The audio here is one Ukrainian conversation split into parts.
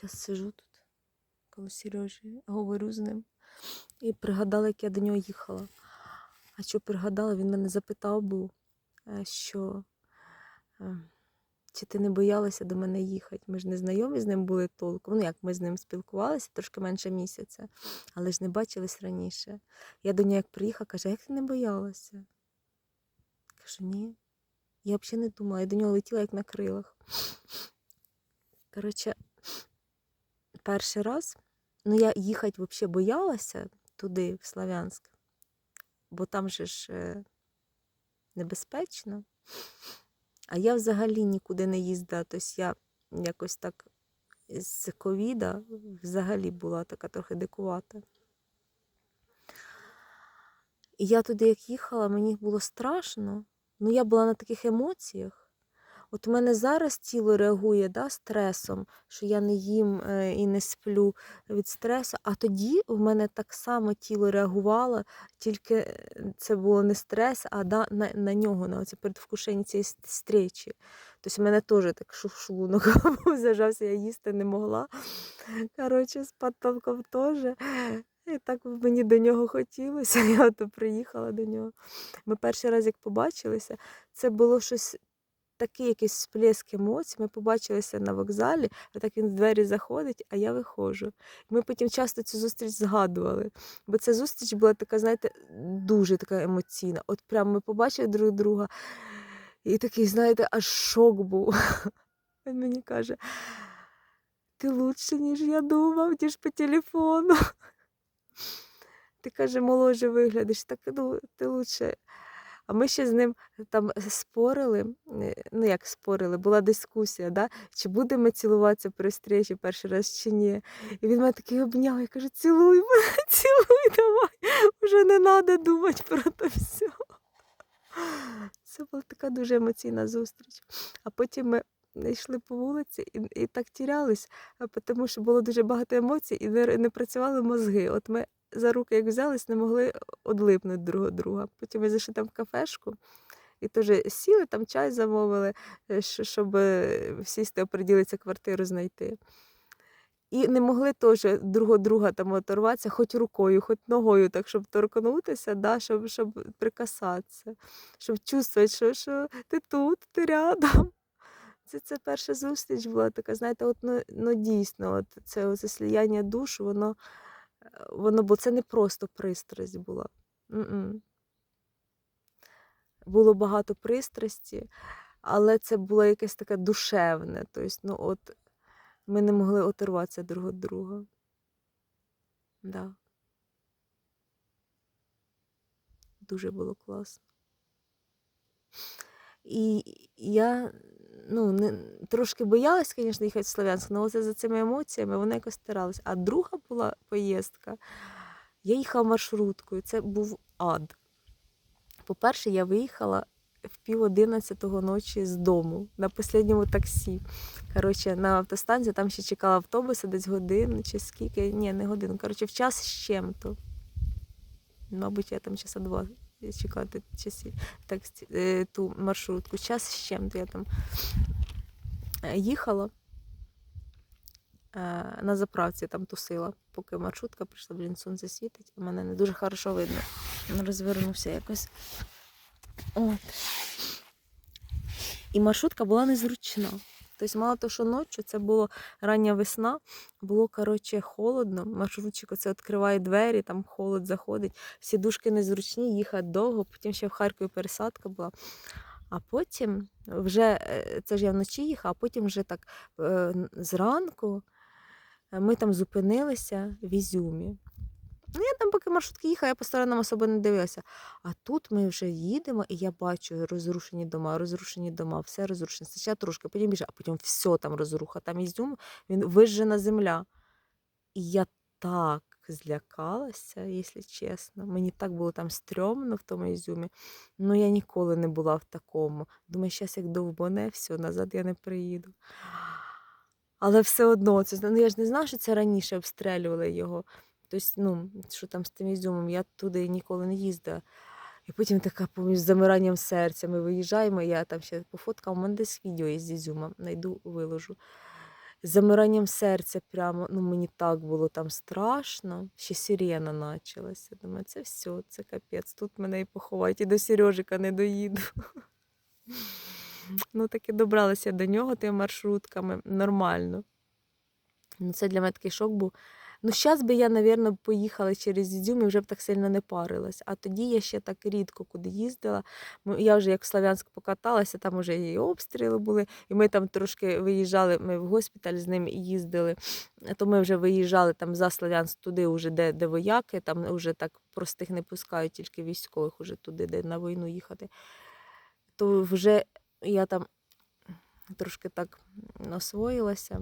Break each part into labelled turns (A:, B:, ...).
A: Зараз сижу тут коло Сережі, говорю з ним. І пригадала, як я до нього їхала. А що пригадала, він мене запитав був, е, що е, чи ти не боялася до мене їхати? Ми ж не знайомі з ним були толком. Ну, як ми з ним спілкувалися трошки менше місяця, але ж не бачились раніше. Я до нього як приїхала, каже, як ти не боялася? Кажу, ні. Я взагалі не думала, я до нього летіла як на крилах. Коротше, перший раз, ну я їхати взагалі боялася туди, в Славянськ, бо там же ж е, небезпечно. А я взагалі нікуди не їздила. Тобто я якось так з ковіда взагалі була така трохи дикувата. І я туди, як їхала, мені було страшно. Ну, я була на таких емоціях. От у мене зараз тіло реагує да, стресом, що я не їм е, і не сплю від стресу. А тоді в мене так само тіло реагувало, тільки е, це було не стрес, а да, на, на нього, на оце предвкушення цієї стрічі. Тобто в мене теж так шлунок зажався, я їсти не могла. Коротше, з потолком теж. І так мені до нього хотілося. Я ото приїхала до нього. Ми перший раз, як побачилися, це було щось такий якийсь сплеск емоцій. Ми побачилися на вокзалі, отак він в двері заходить, а я виходжу. Ми потім часто цю зустріч згадували. Бо ця зустріч була така, знаєте, дуже така емоційна. От прямо ми побачили друг друга, і такий, знаєте, аж шок був. Він мені каже: ти лучше, ніж я думав, ніж по телефону. Ти каже, моложе виглядиш, так ну, ти лучше. А ми ще з ним там спорили, е, ну як спорили, була дискусія, да? чи будемо цілуватися при зустрічі перший раз, чи ні. І він мене такий обняв, я кажу, цілуй мене, цілуй, давай, вже не треба думати про те все. Це була така дуже емоційна зустріч. А потім ми йшли по вулиці і, і так тірялись, тому що було дуже багато емоцій і не, не працювали мозги. От ми за руки як взялись, не могли одлипнути друг від друга. Потім ми зайшли там в кафешку і теж сіли, там чай замовили, е, щоб е, сісти, оприділитися, квартиру знайти. І не могли теж друг друга там оторватися, хоч рукою, хоч ногою, так, щоб торкнутися, да, щоб, щоб прикасатися, щоб чувствувати, що, що ти тут, ти рядом. Це, це перша зустріч була така, знаєте, от, ну, ну дійсно, от це оце сліяння душ, воно, воно, бо це не просто пристрасть була. М-м. Було багато пристрасті, але це було якесь таке душевне. Тобто, ну, от, ми не могли оторватися друг від друга. Да. Дуже було класно. І я ну, не, трошки боялась, звісно, їхати в Слов'янськ, але оце за цими емоціями вона якось старалась. А друга була поїздка, я їхала маршруткою, це був ад. По-перше, я виїхала в пів одинадцятого ночі з дому на останньому таксі. Коротше, на автостанції там ще чекала автобуса десь годину чи скільки. Ні, не годину. Коротше, в час з чим-то. Мабуть, я там часа два чекала ті часі, так, е, ту маршрутку. Час з чим-то я там е, їхала. е, На заправці там тусила, поки маршрутка прийшла, блін, сонце світить, а мене не дуже хорошо видно. Розвернувся якось. От. І маршрутка була незручна. Тобто, мало того, що ночі, це було рання весна, було коротше холодно. Маршрутчик оце відкриває двері, там холод заходить. Сідушки незручні, їхати довго, потім ще в Харкові пересадка була. А потім вже е, це ж я вночі їхала, а потім вже так е, зранку е, ми там зупинилися в Ізюмі. Ну, я там, поки маршрутки їхала, я по сторонам особо не дивилася. А тут ми вже їдемо, і я бачу розрушені дома, розрушені дома, все розрушено. Спочатку трошки, потім більше, а потім все там розруха. Там ізюм, він вижжена земля. І я так злякалася, якщо чесно. Мені так було там стрьомно в тому ізюмі. Ну, я ніколи не була в такому. Думаю, зараз як довбоне, все, назад я не приїду. Але все одно, це, ну, я ж не знала, що це раніше обстрілювали його. Тобто, ну, що там з тим ізюмом, я туди ніколи не їздила. І потім така з замиранням серця. Ми виїжджаємо, я там ще пофоткала, у мене десь відео є з Ізюма, знайду, виложу. з замиранням серця прямо. Ну, мені так було там страшно. Ще сирена почалася. Думаю, це все, це капець. Тут мене і поховають, і до Сережика не доїду. Ну, таки добралася до нього тими маршрутками. Нормально. Ну, це для мене такий шок був. Ну, зараз би я, напевно, поїхала через Ізюм і вже б так сильно не парилась. А тоді я ще так рідко куди їздила. Я вже як в Слов'янськ покаталася, там вже і обстріли були, і ми там трошки виїжджали, ми в госпіталь з ним їздили, то ми вже виїжджали там за Слов'янськ туди, уже, де, де вояки, там вже так простих не пускають, тільки військових уже туди, де на війну їхати. То вже я там трошки так освоїлася.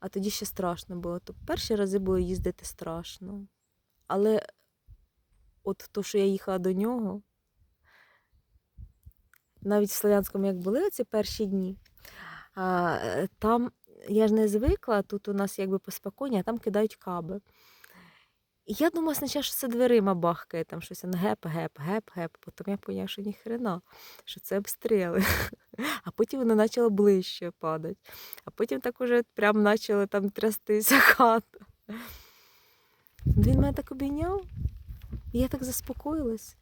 A: А тоді ще страшно було. То перші рази було їздити страшно. Але от то, що я їхала до нього, навіть в Слов'янському, як були ці перші дні, е, там я ж не звикла, тут у нас якби поспокійні, а там кидають каби. Я думала спочатку, що це дверима бахкає, там щось он геп, геп, геп, геп. Потім я поняла, що ніхрена, що це обстріли. А потім воно почало ближче падати. А потім так уже прям почали там трястися хата. Він мене так обійняв, і я так заспокоїлась.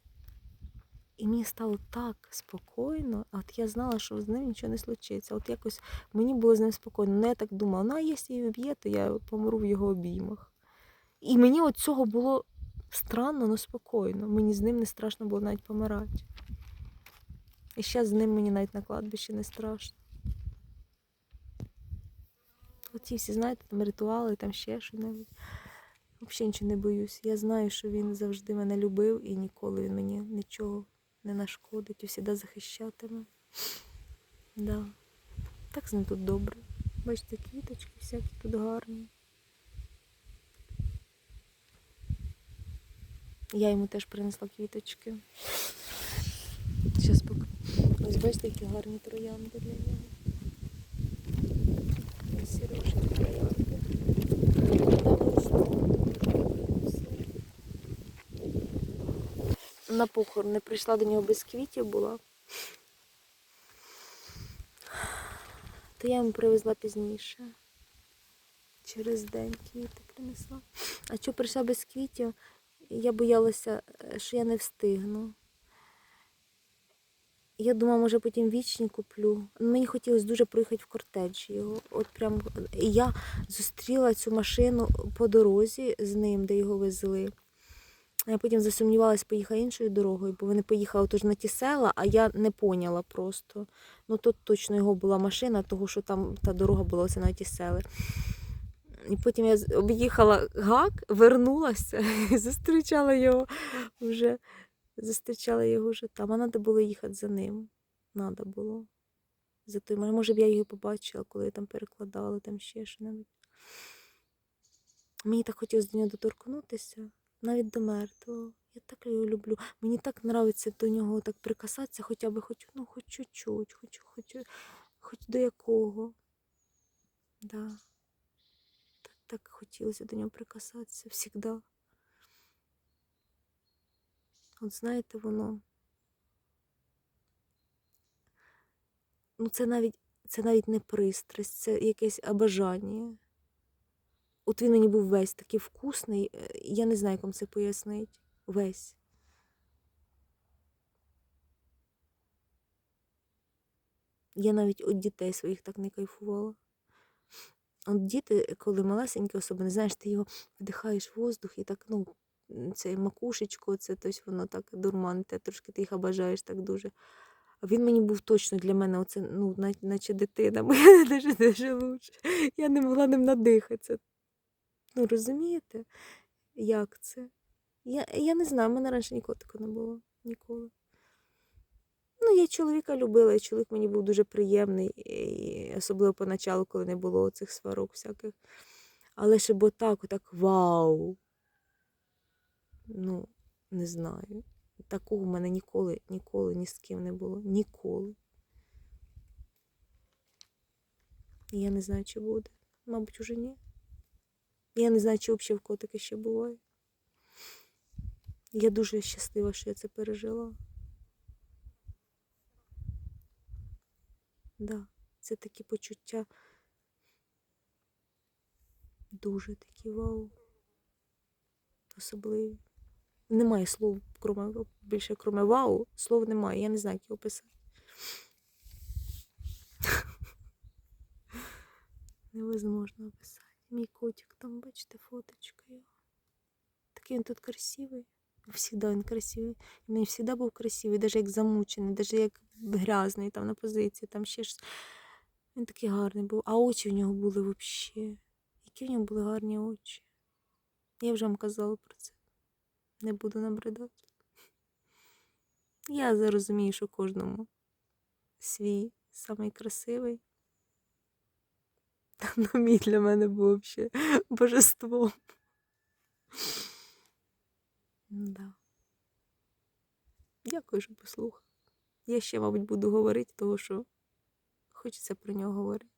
A: І мені стало так спокійно, а от я знала, що з ним нічого не случиться. От якось мені було з ним спокійно. Ну я так думала, ну а якщо її вб'є, то я помру в його обіймах. І мені от цього було странно, але спокійно. Мені з ним не страшно було навіть помирати. І зараз з ним мені навіть на кладбищі не страшно. Оці всі, знаєте, там ритуали, там ще що-небудь. Взагалі нічого не боюсь. Я знаю, що він завжди мене любив і ніколи він мені нічого не нашкодить завжди захищатиме. Да. Так з ним тут добре. Бачите, квіточки всякі тут гарні. Я йому теж принесла квіточки. Зараз поки. Ось бачите, які гарні троянди для нього. Сережки троянди. На похорон не прийшла до нього без квітів була. То я йому привезла пізніше. Через день квіти принесла. А що прийшла без квітів? Я боялася, е, що я не встигну. Я думала, може потім вічні куплю. Мені хотілося дуже приїхати в кортедж його. От прям я зустріла цю машину по дорозі з ним, де його везли. Я потім засумнівалась, поїхати іншою дорогою, бо вони поїхали тож на ті села, а я не поняла просто. Ну тут точно його була машина, тому що там та дорога була на ті сели. І потім я об'їхала гак, вернулася і зустрічала його вже. Зустрічала його вже там, а треба було їхати за ним. Надо було. За той, може, б я його побачила, коли я там перекладала, там ще що-небудь. Мені так хотілося до нього доторкнутися, навіть до мертвого. Я так його люблю. Мені так подобається до нього так прикасатися, хоча б хоч, ну, хоч чуть-чуть, хоч, хоч, хоч до якого. Да. Так, хотілося до нього прикасатися завжди. От знаєте, воно. Ну, це навіть, це навіть не пристрасть, це якесь обажання. От він мені був весь такий вкусний, е, я не знаю, як це пояснить. Весь. Я навіть від дітей своїх так не кайфувала. От діти, коли малесенькі особливо, знаєш, ти його вдихаєш воздух і так, ну, це макушечко, це тобто воно так дурманте, трошки ти їх обажаєш так дуже. А він мені був точно для мене, оце, ну, наче дитина, бо я дуже дуже лучше. Я не могла ним надихатися. Ну, розумієте, як це? Я, я не знаю, в мене раніше ніколи такого не було. Ніколи. Ну, я чоловіка любила, і чоловік мені був дуже приємний, і особливо поначалу, коли не було цих сварок всяких. Але щоб отак, отак, вау. Ну, не знаю. Такого в мене ніколи, ніколи ні з ким не було. Ніколи. Я не знаю, чи буде. Мабуть, уже ні. Я не знаю, чи взагалі в кого таке ще буває. Я дуже щаслива, що я це пережила. Да, Це такі почуття. Дуже такі вау. Особливі. Немає слов, кроме, більше кроме вау, слов немає. Я не знаю, як його описати. Невозможно описати. Мій котик там, бачите, фоточка його. Такий він тут красивий. Всегда він красивий. Він завжди був красивий, навіть як замучений, навіть як грязний там на позиції, там ще ж. Він такий гарний був. А очі в нього були взагалі. Які в нього були гарні очі. Я вже вам казала про це. Не буду набридати. Я зрозумію, що кожному свій самий красивий. Та ну мій для мене був взагалі божеством. Да. Дякую, що послухав. Я ще, мабуть, буду говорити, тому що хочеться про нього говорити.